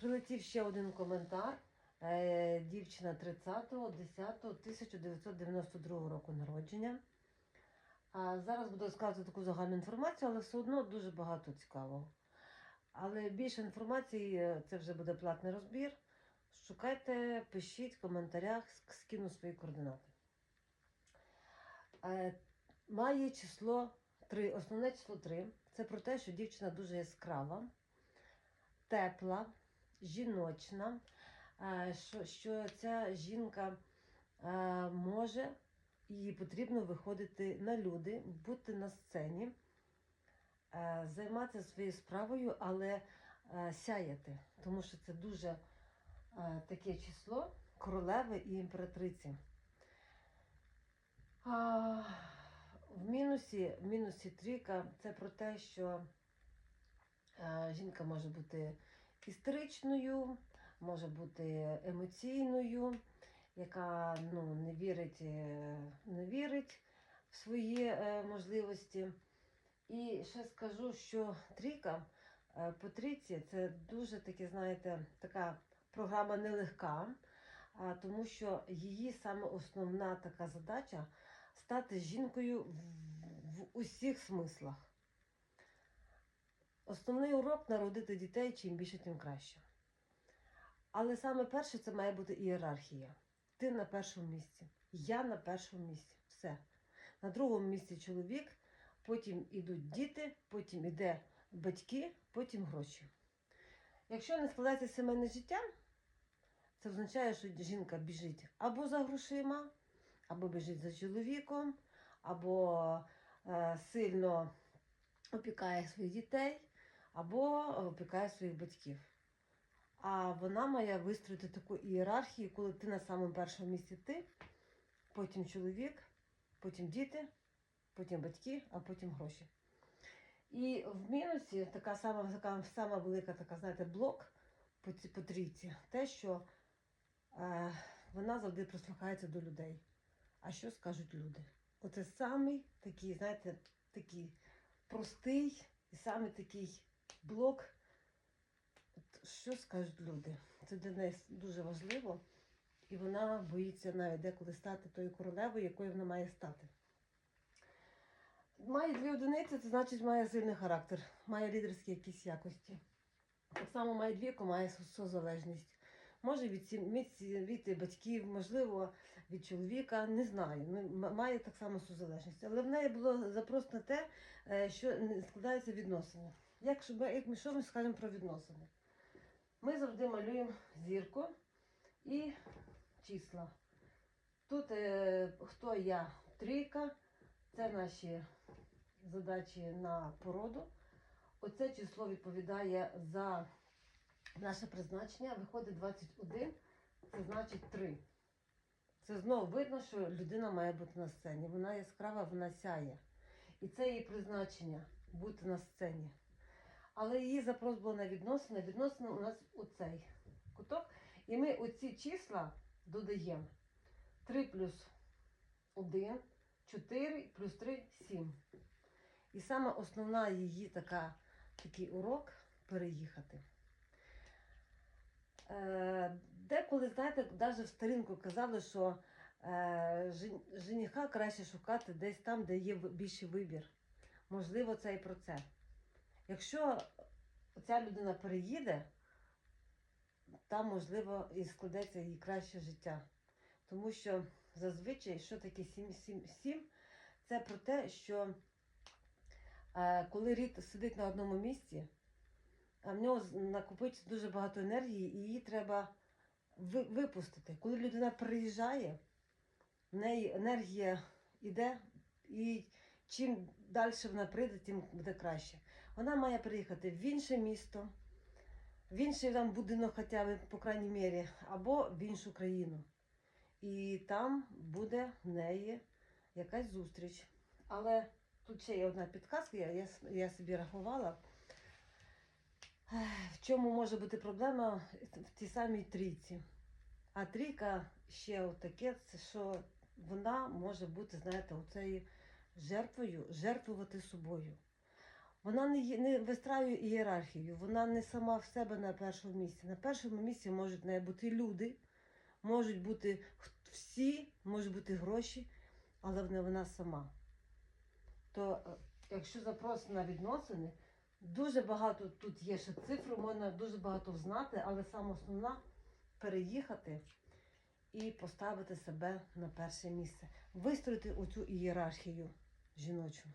Прилетів ще один коментар. Е, Дівчина 30.10.1992 року народження. А зараз буду розказувати таку загальну інформацію, але все одно дуже багато цікавого. Але більше інформації е, це вже буде платний розбір. Шукайте, пишіть в коментарях, ск- скину свої координати. Е, Має число 3, основне число 3. Це про те, що дівчина дуже яскрава, тепла, жіночна, е, що, ця жінка е, може їй потрібно виходити на люди, бути на сцені, е, займатися своєю справою, але сяяти, тому що це дуже таке число королеви і імператриці. В мінусі, в мінусі трійка це про те, що жінка може бути істеричною, може бути емоційною, яка ну, не вірить, е, не вірить в свої е, можливості. І ще скажу, що трійка е, по трійці це дуже таки, знаєте, така програма нелегка, тому що її саме основна така задача стати жінкою в усіх смислах. Основний урок народити дітей чим більше, тим краще. Але саме перше це має бути ієрархія. Ти на першому місці, я на першому місці. Все. На другому місці чоловік, потім ідуть діти, потім іде батьки, потім гроші. Якщо не складається сімейне життя, це означає, що жінка біжить або за грошима, або біжить за чоловіком, або е, сильно опікає своїх дітей, або опікає своїх батьків. А вона має вистроїти таку ієрархію, коли ти на самому першому місці ти, потім чоловік, потім діти, потім батьки, а потім гроші. І в мінусі така сама, така сама велика така, знаєте, блок по, по трійці, те, що е, вона завжди прислухається до людей. А що скажуть люди? Оце самий такий, знаєте, такий простий і саме такий блок. Що скажуть люди? Це для неї дуже важливо, і вона боїться навіть деколи стати тою королевою, якою вона має стати. Має дві одиниці, це значить має сильний характер, має лідерські якісь якості. Так само має двійку, має созалежність. Може від, від, батьків, можливо, від чоловіка, не знаю. Ну, має так само созалежність. Але в неї було запрос на те, е, що не складаються відносини. Як, як ми що ми скажемо про відносини? Ми завжди малюємо зірку і числа. Тут е, хто я трійка, це наші задачі на породу. Оце число відповідає за наше призначення. Виходить 21, це значить 3. Це знову видно, що людина має бути на сцені. Вона яскрава, вона сяє. І це її призначення бути на сцені. Але її запрос був на відносини. Відносини у нас оцей куток. І ми оці числа додаємо. 3 плюс 1, 4 плюс 3 7. І саме основна її така, такий урок переїхати. Е, деколи, знаєте, навіть в старинку казали, що е, жениха краще шукати десь там, де є більший вибір. Можливо, це і про це. Якщо ця людина переїде, там, можливо, і складеться її краще життя. Тому що зазвичай, що таке 7-7-7, це про те, що е, коли рід сидить на одному місці, а в нього накопичиться дуже багато енергії, і її треба ви- випустити. Коли людина приїжджає, в неї енергія йде, і чим далі вона прийде, тим буде краще. Вона має приїхати в інше місто, в інший там будинок, хоча б, по крайній мірі, або в іншу країну. І там буде в неї якась зустріч. Але тут ще є одна підказка, я, я, я собі рахувала. В чому може бути проблема в тій самій трійці? А трійка ще таке, що вона може бути, знаєте, оцею жертвою, жертвувати собою. Вона не, не вистраює ієрархію, вона не сама в себе на першому місці. На першому місці можуть не бути люди, можуть бути всі, можуть бути гроші, але не вона сама. То е, якщо запрос на відносини, дуже багато тут є ще цифр, можна дуже багато знати, але саме основна переїхати і поставити себе на перше місце, вистроїти оцю ієрархію жіночу.